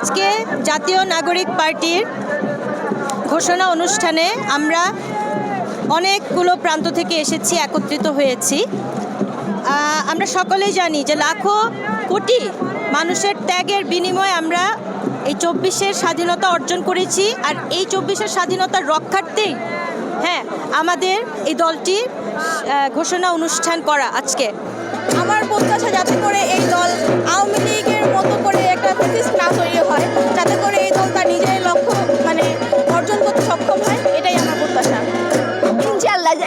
আজকে জাতীয় নাগরিক পার্টির ঘোষণা অনুষ্ঠানে আমরা অনেকগুলো প্রান্ত থেকে এসেছি, একত্রিত হয়েছি। আমরা সকলেই জানি যে লাখো কোটি মানুষের ত্যাগের বিনিময়ে আমরা এই চব্বিশের স্বাধীনতা অর্জন করেছি আর এই চব্বিশের স্বাধীনতার রক্ষার্থেই হ্যাঁ আমাদের এই দলটি ঘোষণা অনুষ্ঠান করা আজকে। আমার প্রত্যাশা যাতে করে এই দল আওয়ামী সক্ষম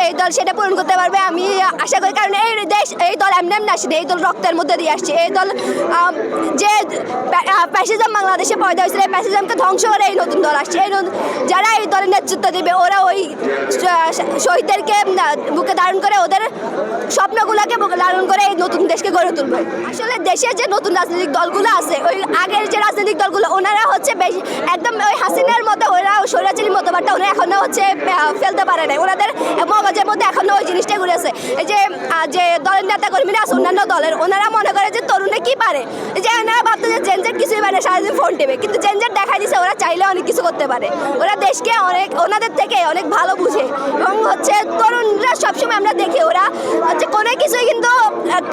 এই দল সেটা পূরণ করতে পারবে, আমি আশা করি, কারণ এই দেশ, এই দল এমনি এমনি আসেনি এই দল রক্তের মধ্যে দিয়ে আসছে, এই দল যে প্যাসিজম বাংলাদেশে পয়দা হয়েছিল, এই প্যাসিজমকে ধ্বংস করে এই নতুন দল আসছে, এই যারা এই দলের নেতৃত্ব দেবে, ওরা ওই শহীদদেরকে বুকে ধারণ করে ওদের স্বপ্নগুলোকে বুকে ধারণ করে এই নতুন দেশকে গড়ে তুলবে। আসলে দেশে যে নতুন রাজনৈতিক দলগুলো আছে, ওই আগের যে রাজনৈতিক দলগুলো, ওনারা হচ্ছে বেশি, একদম ওই হাসিনার মতো, ওরা স্বৈরাচারীর মতো, বাট ওরা এখনও হচ্ছে ফেলতে পারে নাই। ওনাদের মগজের মধ্যে এখনও ওই জিনিসটা ঘুরে আছে। এই যে যে দলের নেতা কর্মীরা আছে, অন্যান্য দলের, ওনারা মনে করে যে তরুণে কি পারে? যে ওনারা ভাবতো যে জেনজেট কিছুই পারে সারাদিন ফোন টেবে কিন্তু জেনজেট দেখা দিছে, ওরা চাইলে অনেক কিছু করতে পারে। ওরা দেশকে অনেক, ওনাদের থেকে অনেক ভালো বুঝে। এবং হচ্ছে তরুণরা সবসময় আমরা দেখি ওরা হচ্ছে কোনো কিছুই কিন্তু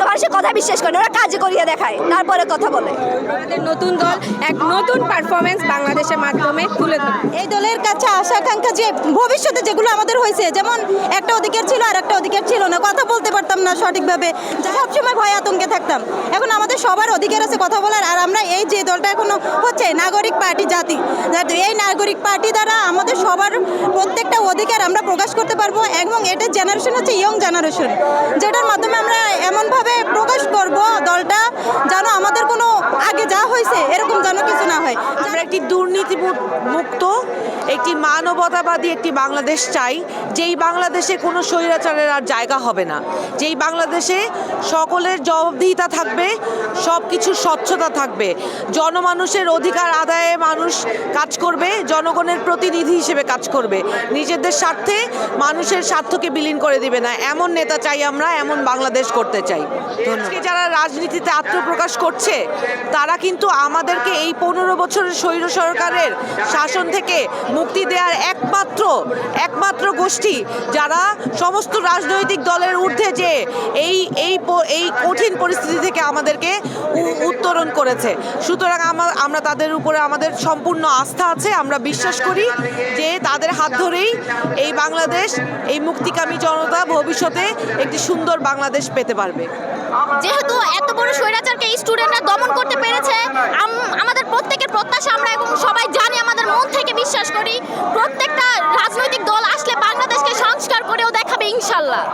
মানুষের কথা বিশ্বাস করে ওরা কাজে করিয়ে দেখায় তারপরে কথা বলে। আমাদের নতুন দল এক নতুন পারফরমেন্স বাংলাদেশের মাধ্যমে তুলে ধরবে এই দলের কাছে আশা আকাঙ্ক্ষা যে ভবিষ্যতে যেগুলো আমাদের হয়েছে যেমন একটা অধিকার ছিল আর একটা অধিকার ছিল না কথা বলতে পারতাম না সঠিকভাবে। যে সবসময় ভয় আতঙ্কে থাকতাম। এখন আমাদের সবার অধিকার আছে কথা বলার আর আমরা এই যে দলটা এখনও হচ্ছে নাগরিক পার্টি জাতি জাতি এই নাগরিক পার্টি দ্বারা আমাদের সবার প্রত্যেকটা অধিকার আমরা প্রকাশ করতে পারব এবং এটার জেনারেশন হচ্ছে ইয়ং জেনারেশন যেটার মাধ্যমে আমরা এমনভাবে প্রকাশ করব দলটা যেন আমাদের কোনো আগে যা হয়েছে এরকম যেন কিছু না হয় আমরা একটি দুর্নীতি মুক্ত একটি মানবতাবাদী একটি বাংলাদেশ চাই, যেই বাংলাদেশে কোনো স্বৈরাচারের আর জায়গা হবে না। যেই বাংলাদেশে সকলের জবাবদিহিতা থাকবে সব কিছুর স্বচ্ছতা থাকবে। জনমানুষের অধিকার আদায়ে মানুষ কাজ করবে, জনগণের প্রতিনিধি হিসেবে কাজ করবে। নিজেদের স্বার্থে মানুষের স্বার্থকে বিলীন করে দিবে না। এমন নেতা চাই আমরা, এমন বাংলাদেশ করতে চাই। যারা রাজনীতিতে আত্মপ্রকাশ করছে, তারা কিন্তু আমাদেরকে এই পনেরো বছরের স্বৈর সরকারের শাসন থেকে মুক্তি দেওয়ার একমাত্র একমাত্র গোষ্ঠী যারা সমস্ত রাজনৈতিক দলের ঊর্ধ্বে যে এই এই এই কঠিন পরিস্থিতি থেকে আমাদেরকে উত্তরণ করেছে। সুতরাং আমা- আমরা তাদের উপরে আমাদের সম্পূর্ণ আস্থা আছে। আমরা বিশ্বাস করি যে তাদের হাত ধরেই এই বাংলাদেশ, এই মুক্তিকামী জনতা ভবিষ্যতে একটি সুন্দর বাংলাদেশ পেতে পারবে। যেহেতু এত বড় স্বৈরাচারকে স্টুডেন্টরা দমন করতে পেরেছে আম- আমাদের প্রত্যেকের প্রত্যাশা আমরা এবং সবাই জানি আমাদের মন থেকে বিশ্বাস করি। প্রত্যেকটা রাজনৈতিক দল আসলে বাংলাদেশকে সংস্কার করেও দেখাবে ইনশাল্লাহ।